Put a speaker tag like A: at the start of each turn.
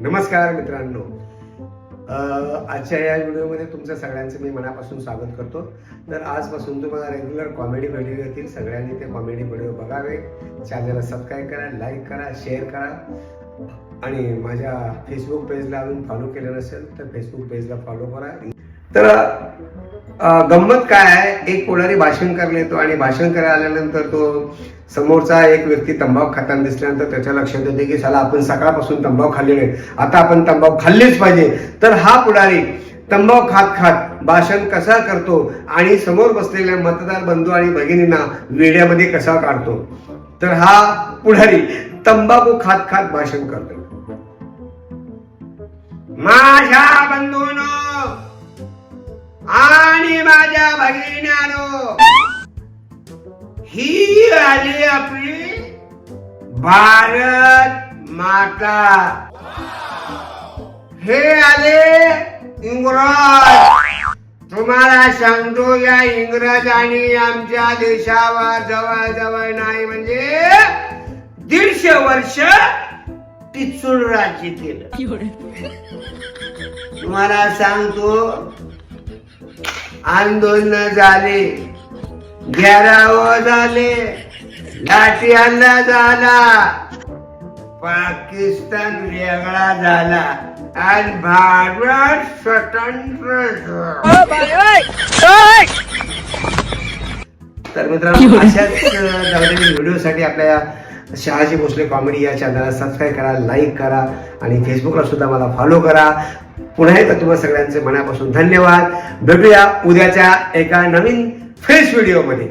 A: नमस्कार मित्रांनो. आजच्या या व्हिडिओमध्ये तुमचं सगळ्यांचं मी मनापासून स्वागत करतो. तर आजपासून तुम्हाला रेग्युलर कॉमेडी व्हिडिओ येतील. सगळ्यांनी ते कॉमेडी व्हिडिओ बघावे. चॅनलला सबस्क्राईब करा लाईक करा शेअर करा. आणि माझ्या फेसबुक पेजला अजून फॉलो केलं नसेल तर फेसबुक पेजला फॉलो करा. तर गंमत काय आहे? एक कोणारी भाषण करायला येतो आणि भाषण करायला आल्यानंतर तो समोरचा एक व्यक्ती तंबाखू खाताना दिसल्यानंतर त्याच्या लक्षात येते की साला आपण सकाळपासून तंबाखू खाल्लेले आता आपण तंबाखू खाल्लेच पाहिजे. तर हा पुढारी तंबाखू खात खात भाषण कसा करतो आणि समोर बसलेल्या मतदार बंधू आणि भगिनींना वेड्यामध्ये कसा काढतो? तर हा पुढारी तंबाखू खात खात भाषण करतो. माझ्या बंधूनो माझ्या भगिनीनो ही आली आपली भारत माता. हे आले इंग्रज. तुम्हाला सांगतो या इंग्रजांनी आमच्या देशावर जवळ जवळ नाही म्हणजे दीडशे वर्ष टिचून राज्य केलं. तुम्हाला सांगतो आंदोलन झाले घेराव झाले लाठी हल्ला झाला पाकिस्तान वेगळा झाला आणि भारत स्वतंत्र. तर मित्रांनो अशाच व्हिडिओसाठी आपल्या शहाजी भोसले कॉमेडी या चॅनलला सबस्क्राईब करा लाईक करा आणि फेसबुकला सुद्धा मला फॉलो करा. पुन्हा एकदा तुम्हाला सगळ्यांचे मनापासून धन्यवाद. भेटूया उद्याच्या एका नवीन फ्रेश व्हिडिओमध्ये